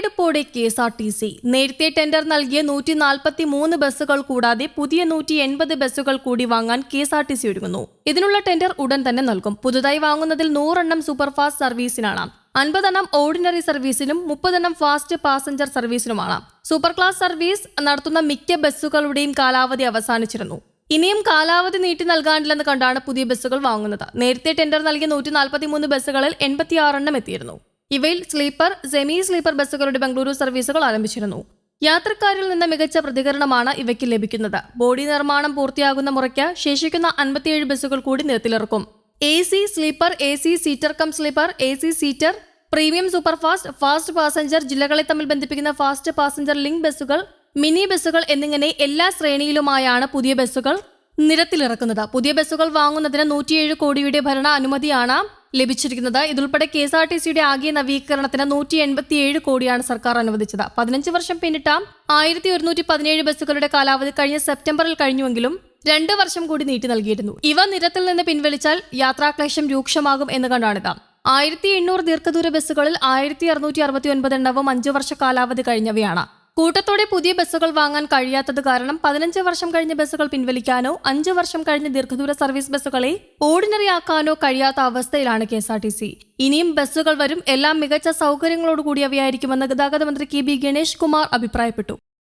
തലയെടുപ്പോടെ K S R T C. നേരത്തെ tender നൽകിയ നൂറ്റി നാൽപ്പത്തി മൂന്ന് ബസ്സുകൾ കൂടാതെ പുതിയ നൂറ്റി എൺപത് ബസ്സുകൾ കൂടി വാങ്ങാൻ K S R T C ഒരുങ്ങുന്നു. ഇതിനുള്ള ടെൻഡർ ഉടൻ തന്നെ നൽകും. പുതുതായി വാങ്ങുന്നതിൽ നൂറെണ്ണം സൂപ്പർഫാസ്റ്റ് സർവീസിനാണ്. അൻപതെണ്ണം ഓർഡിനറി സർവീസിനും മുപ്പതെണ്ണം ഫാസ്റ്റ് പാസഞ്ചർ സർവീസിനുമാണ് സൂപ്പർ ക്ലാസ് സർവീസ് നടത്തുന്ന മിക്ക ബസ്സുകളുടെയും കാലാവധി അവസാനിച്ചിരുന്നു. ഇനിയും കാലാവധി നീട്ടി നൽകാനില്ലെന്ന് കണ്ടാണ് പുതിയ ബസ്സുകൾ വാങ്ങുന്നത്. നേരത്തെ ടെൻഡർ നൽകിയ നൂറ്റി നാൽപ്പത്തി മൂന്ന് ബസ്സുകളിൽ എൺപത്തിയാറെണ്ണം എത്തിയിരുന്നു. ഇവയിൽ സ്ലീപ്പർ സെമി സ്ലീപ്പർ ബസ്സുകളുടെ ബംഗളൂരു സർവീസുകൾ ആരംഭിച്ചിരുന്നു. യാത്രക്കാരിൽ നിന്ന് മികച്ച പ്രതികരണമാണ് ഇവയ്ക്ക് ലഭിക്കുന്നത്. ബോഡി നിർമ്മാണം പൂർത്തിയാകുന്ന മുറയ്ക്ക് ശേഷിക്കുന്ന അൻപത്തിയേഴ് ബസ്സുകൾ കൂടി നിരത്തിലിറക്കും. A C sleeper A C seater cum sleeper A C seater premium superfast fast passenger ജില്ലകളെ തമ്മിൽ ബന്ധിപ്പിക്കുന്ന ഫാസ്റ്റ് പാസഞ്ചർ ലിങ്ക് ബസ്സുകൾ മിനി ബസ്സുകൾ എന്നിങ്ങനെ എല്ലാ ശ്രേണിയിലുമായാണ് പുതിയ ബസ്സുകൾ നിരത്തിലിറക്കുന്നത്. പുതിയ ബസ്സുകൾ വാങ്ങുന്നതിന് നൂറ്റിയേഴ് കോടിയുടെ ഭരണ അനുമതിയാണ് ലഭിച്ചിരിക്കുന്നത്. ഇതുൾപ്പെടെ കെ എസ് ആർ ടി സിയുടെ ആകെ നവീകരണത്തിന് നൂറ്റി എൺപത്തിയേഴ് കോടിയാണ് സർക്കാർ അനുവദിച്ചത്. പതിനഞ്ച് വർഷം പിന്നിട്ട ആയിരത്തി ഒരുന്നൂറ്റി പതിനേഴ് ബസ്സുകളുടെ കാലാവധി കഴിഞ്ഞ സെപ്റ്റംബറിൽ കഴിഞ്ഞുവെങ്കിലും രണ്ട് വർഷം കൂടി നീട്ടി നൽകിയിരുന്നു. ഇവ നിരത്തിൽ നിന്ന് പിൻവലിച്ചാൽ യാത്രാക്ലേശം രൂക്ഷമാകും എന്ന് കണ്ടാണിത് ആയിരത്തി എണ്ണൂറ് ദീർഘദൂര ബസ്സുകളിൽ ആയിരത്തി അറുന്നൂറ്റി അറുപത്തി ഒൻപത് എണ്ണവും അഞ്ചു വർഷ കാലാവധി കഴിഞ്ഞവയാണ്. കൂട്ടത്തോടെ പുതിയ ബസ്സുകൾ വാങ്ങാൻ കഴിയാത്തത് കാരണം പതിനഞ്ച് വർഷം കഴിഞ്ഞ ബസ്സുകൾ പിൻവലിക്കാനോ അഞ്ച് വർഷം കഴിഞ്ഞ ദീർഘദൂര സർവീസ് ബസ്സുകളെ ഓർഡിനറി ആക്കാനോ കഴിയാത്ത അവസ്ഥയിലാണ് K S R T C. ഇനിയും ബസ്സുകൾ വരും. എല്ലാം മികച്ച സൗകര്യങ്ങളോട് കൂടിയവയായിരിക്കുമെന്ന് ഗതാഗത മന്ത്രി കെ ബി ഗണേഷ് കുമാർ അഭിപ്രായപ്പെട്ടു.